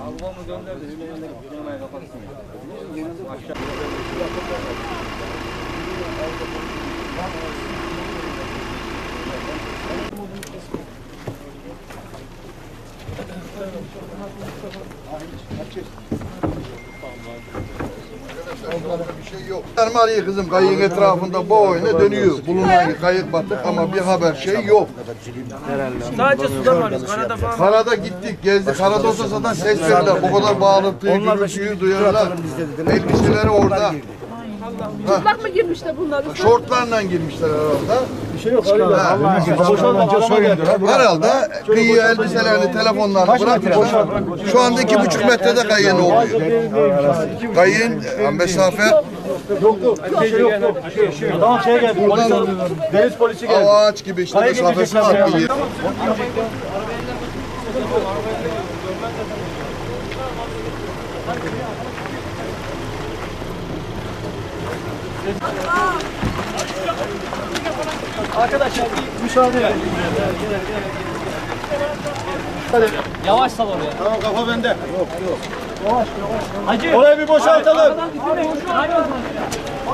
Babamı gönderdi. Sinemaya kapatsın. Aşağı. Bir şey yok. Sarmaliye kızım kayığın etrafında bu oyuna dönüyor. Bulunan kayık batık ama bir haber şey yok. Sadece suda varız. Karada falan. Karada gittik, gezdik. Karada olsa zaten ses verirler. Bu kadar bağırıntıyı, gürültüyü duyarlar. Elbiseleri orada. Çıplak mı girmiş de bunlar? Şortlarla girmişler herhalde. Bir şey yok. Herhalde kıyıya elbiselerini, telefonlarını bırakmışlar. Şu anda iki buçuk metrede kayığın oluyor. Kayığın e, mesafe Tamam şeye gel. Polis Deniz polisi geldi. ağaç gibi işte mesafesi var. kıyı. Arkadaşlar bir müsaade edin. Yavaş sal oraya. Tamam kafa bende. Hacı. Orayı bir boşaltalım. Hayır,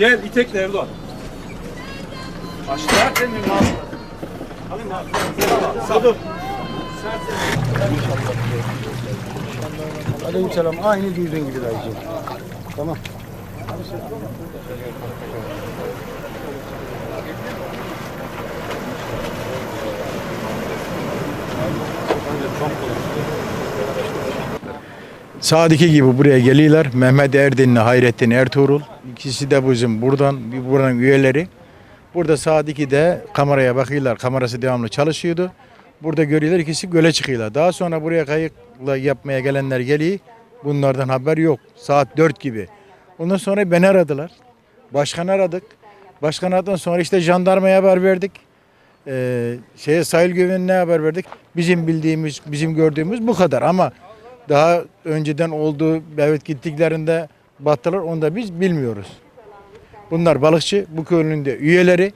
Gel İtekli Erdoğan. Aşağı kendini ne Sadım. Aleykümselam. Aynı düzgün gibi dayıcım. Tamam. Sağdaki gibi buraya geliyorlar. Mehmet Erdin'le Hayrettin Ertuğrul. İkisi de bizim buradan, bir buranın üyeleri. Burada sağdaki de kameraya bakıyorlar. Kamerası devamlı çalışıyordu. Burada görüyorlar ikisi göle çıkıyorlar. Daha sonra buraya kayıkla yapmaya gelenler geliyor. Bunlardan haber yok. Saat 4 gibi. Ondan sonra beni aradılar. Başkan aradık. Başkan aradıktan sonra işte jandarmaya haber verdik. Ee, şeye sahil güvenliğine haber verdik. Bizim bildiğimiz, bizim gördüğümüz bu kadar ama daha önceden olduğu evet gittiklerinde battılar onu da biz bilmiyoruz. Bunlar balıkçı bu köylünün de üyeleri.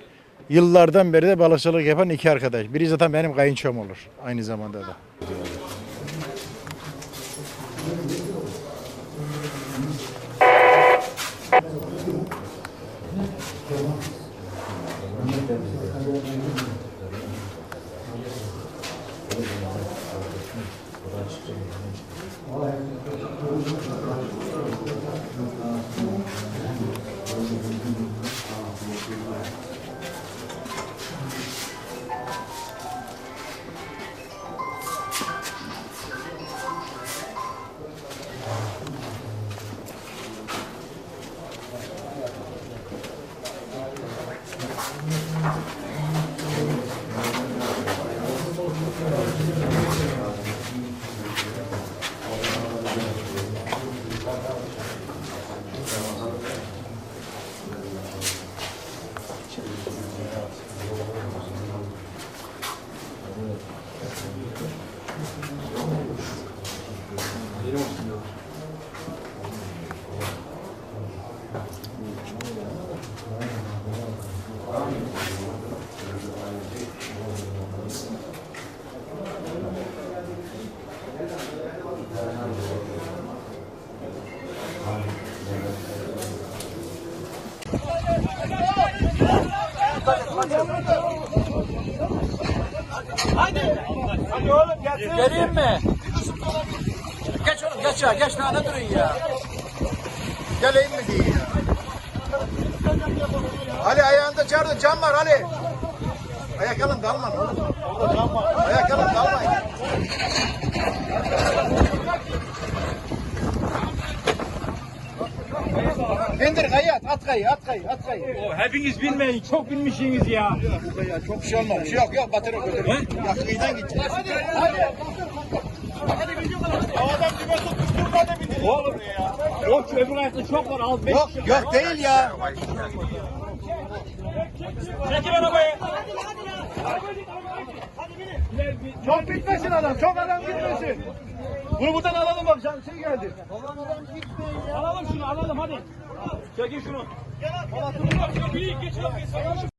Yıllardan beri de balıkçılık yapan iki arkadaş. Biri zaten benim kayınçom olur aynı zamanda da. Gracias. Geleyim mi? Geç ya geç daha ne durun ya. Geleyim mi diye ya. Ali ayağında çağırdı cam var Ali. Ayak alın dalma. Var. Ayak alın dalmayın. İndir kayı at, at kayı, at kayı, at kayı. Hepiniz bilmeyin. Çok bilmişsiniz ya. Ya çok bir şey olmamış. Yok yok batırır götürür. Ya kıyıdan gideceğiz. Oğlum ya. O şu öbür ayakta çok var. Al beş. Yok yok değil ya. Çekil arabayı. Çok bitmesin adam. Çok adam gitmesin. Bunu buradan alalım bak. Can şey geldi. Alalım şunu alalım hadi. Çekin şunu. Gel abi. Geçin abi.